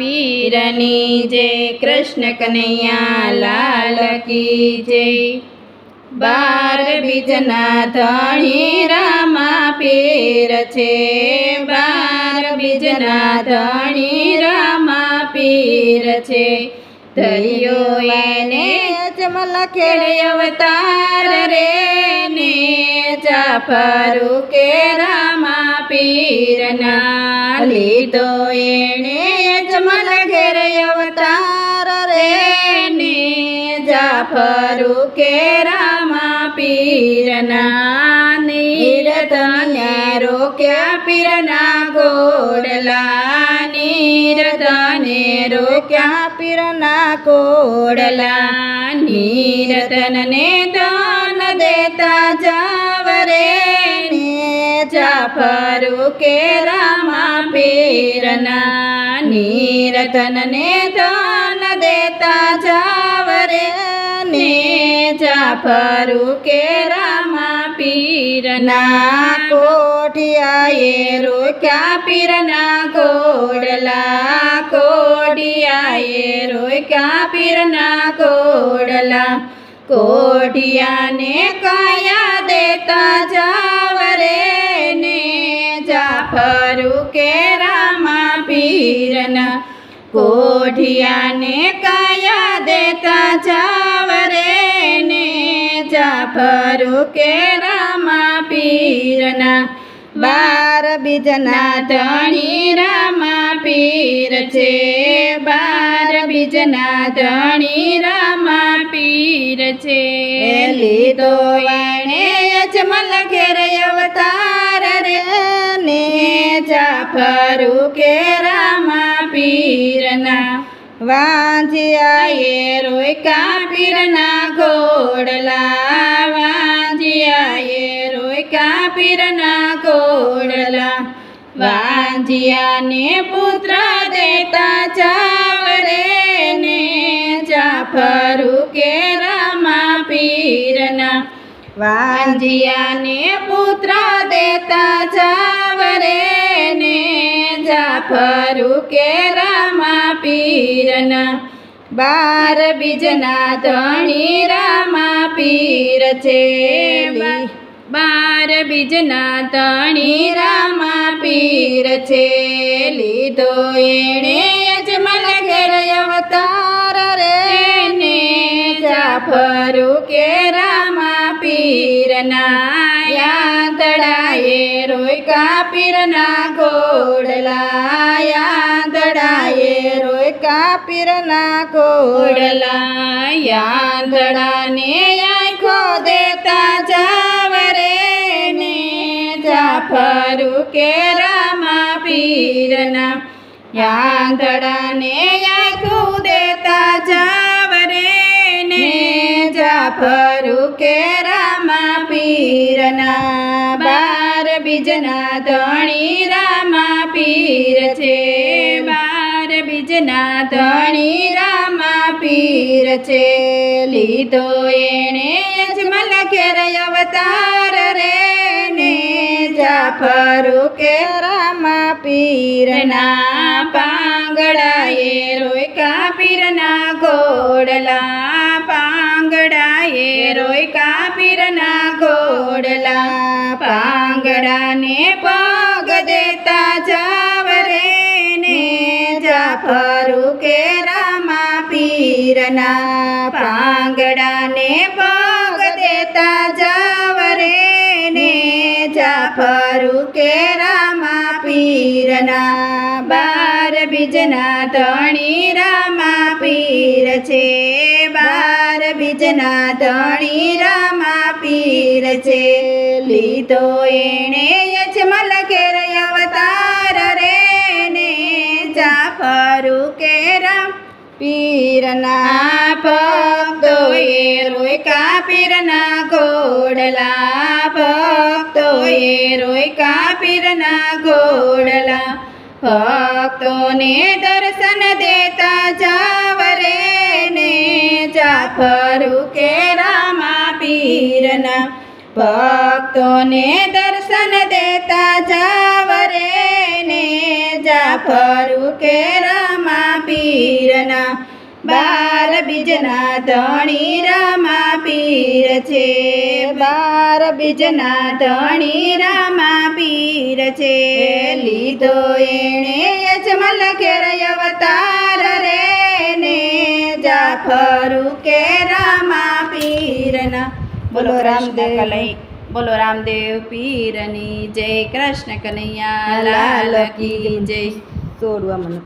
પીરની જય કૃષ્ણ કનૈયા લાલ કી જય બાર બીજના ધણી રામા પીર છે. બાર બીજના ધણી રામા પીર છે. ધૈયો એને જમલ ખેડે અવતાર રે ને જાફરુ કે રામા પીરના લીધો એણે જમલ ઘેર અવતાર રે ને જાફરુ કે રામા પીરના નીરતને રોક્યા પીરના ગોડલા નીરતને રોક્યા પીરના કોડલા નીરતનને દાન દેતા જાવરે ને જાફરુ કે રામા પીરના નીરતનને દાન દેતા જાવરે. ને જાફરુ કે રામા પીરના કોઠિયાએ રોક્યા પીરના ગોડલા. કોડિયાએ રોક્યા પીરના ગોડલા. કોઠિયાને કાયા પીરના કોઠિયાને કાયા દેતા જાવરે ને જાફરુ કે રામા પીરના બાર બીજના ધણી રામા પીર છે. બાર બીજના ધણી રામા પીર છે. લીધો એણે અજમલ ઘેર અવતાર રે જાફરુ કે રામા પીરના? વાંજિયાએ રોયકા પીરના ઘોડલા વાંજિયાએ રોયકા પીરના ઘોડલા વાંજિયાને પુત્ર દેતા ચાવરે ને જાફરુ કે રામા પીરના? વાંજિયાને પુત્ર દેતા ચાવરે જાફરુ કે રામા પીરના? બાર બીજના ધણી રામા પીર છે. બાર બીજના ધણી રામા પીર છે. લીધો એણે અજમલ ઘેર અવતાર રે. ને જાફરુ કે રામા પીરના યાદડાએ રોયકા પીરના ગોડલા યાદડાએ રોયકા પીરના ગોડલા યાદડાને આંખો દેતા જાવરે ને જાફરુ કે રામા પીરના યાદડાને આંખો જાફરુ કેરામાં પીરના બાર બીજના ધણી રામા પીર છે. બાર બીજના ધણી રામા પીર છે. લીધો એણે અજમલ ઘેર અવતાર રે ને જાફરુ કે રામા પીરના પાંગડાએ રોયકા પીરના ઘોડલા રોયકા ગોડલા ઘોડલા પાંગડાને પગ દેતા જાવરે ને જાફરુ કે રામા પીરના પાંગડાને પગ દેતા જાવરે ને જાફરુ કે રામા પીરના બાર બીજના ધણી રામા પીર છે. બીજના ધણી રામા પીર છે. લીધો એણે યજમલ ઘેર અવતાર રે ને જાફરુ કે રામ પીરના ભક્તો એ રોયકા પીરના ઘોડલા. ભક્તો એ રોયકા પીરના ઘોડલા. ભક્તોને દર્શન દેતા જાવરે ને જાફરુ કે રામા પીરના ભક્તોને દર્શન દેતા જાવરે ને જાફરુ કે રામા પીરના બાર બીજના ધણી રામા પીર છે. બાર બીજના ધણી રામા પીર છે. લીધો એણે યજમલ ઘેર અવતાર રે જાફરુ કે રામા પીરના બોલો રામદેવ. કલઈ બોલો રામદેવ પીરની જય કૃષ્ણ કનૈયા લાલ કી જય. તોડવા મને.